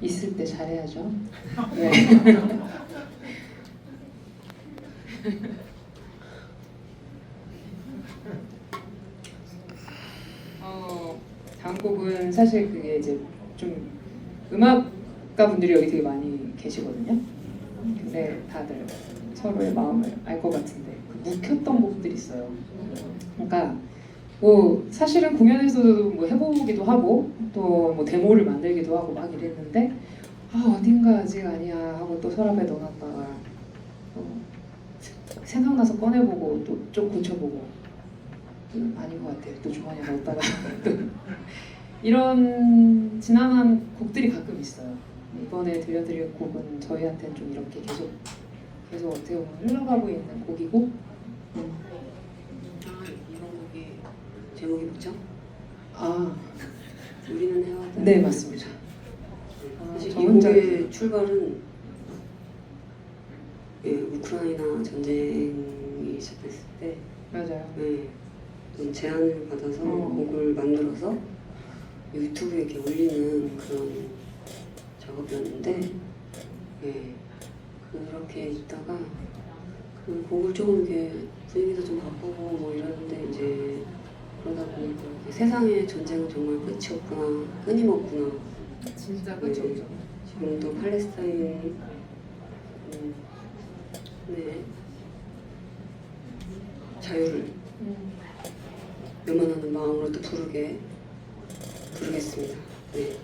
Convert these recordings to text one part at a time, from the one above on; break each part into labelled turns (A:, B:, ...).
A: 있을 때 잘해야죠. 네. 어, 다음 곡은 사실 그게 이제 좀 음악가 분들이 여기 되게 많이 계시거든요. 근데 다들 서로의 마음을 알 것 같은데 그 묵혔던 곡들이 있어요. 그러니까 뭐 사실은 공연에서도 뭐 해보기도 하고 또 뭐 데모를 만들기도 하고 막 이랬는데 아 어딘가 아직 아니야 하고 또 서랍에 넣어놨다가 또 생각나서 꺼내보고 또 좀 고쳐보고 음, 아닌 것 같아요 또 주머니에 넣었다가 또 이런 지난한 곡들이 가끔 있어요 이번에 들려드릴 곡은 저희한테는 좀 이렇게 계속 계속 어떻게 보면 흘러가고 있는 곡이고 음.
B: 제목이 뭐죠?
A: 아
B: 우리는 해왔다.
A: 네 맞습니다. 아,
B: 사실
A: 저
B: 이
A: 혼자
B: 곡의 출발은 예, 우크라이나 전쟁이 시작됐을 때
A: 맞아요.
B: 네, 좀 제안을 받아서
A: 어.
B: 곡을 만들어서 유튜브에 이렇게 올리는 그런 작업이었는데 예, 그렇게 있다가 그 곡을 조금 이렇게 분위기도 좀 바꾸고 뭐 이러는데 이제 그러다 보니까 세상에 전쟁은 정말 끝이 없구나 끊임없구나
A: 진짜
B: 끝이
A: 그렇죠.
B: 없죠. 지금 또 팔레스타인 음, 네 자유를
A: 음.
B: 염원하는 마음으로 또 부르게 부르겠습니다. 네.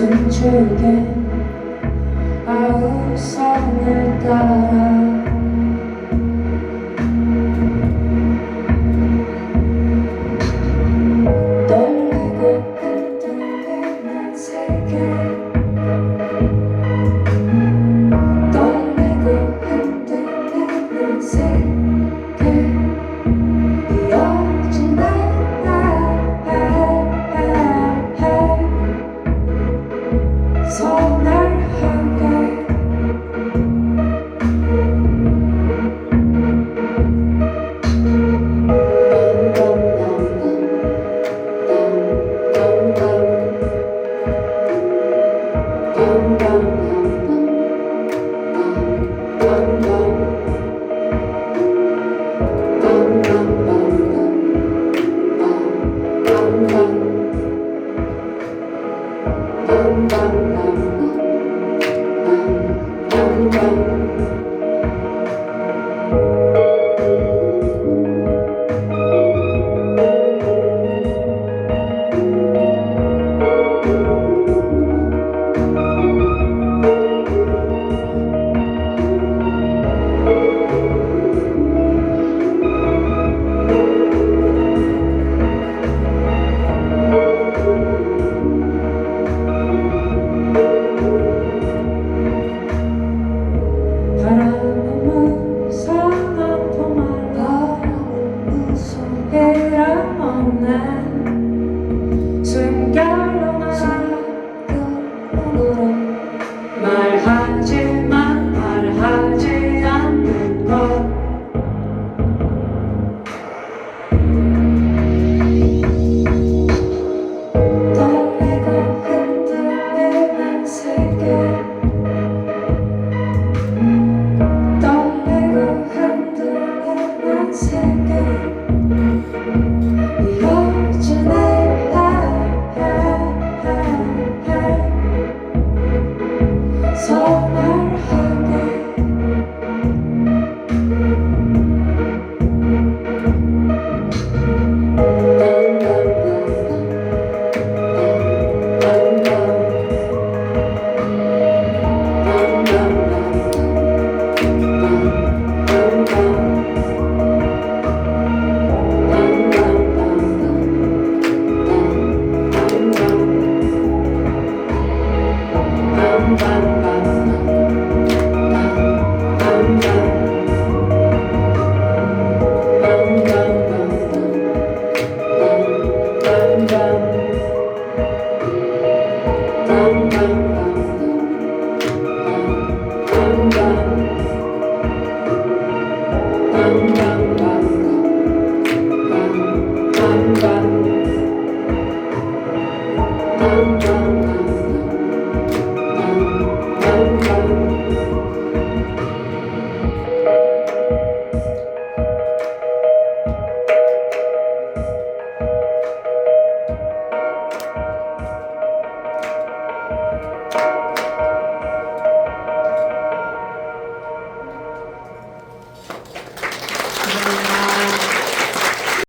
C: 숨죽인 아우성을 따라 Bye. take it.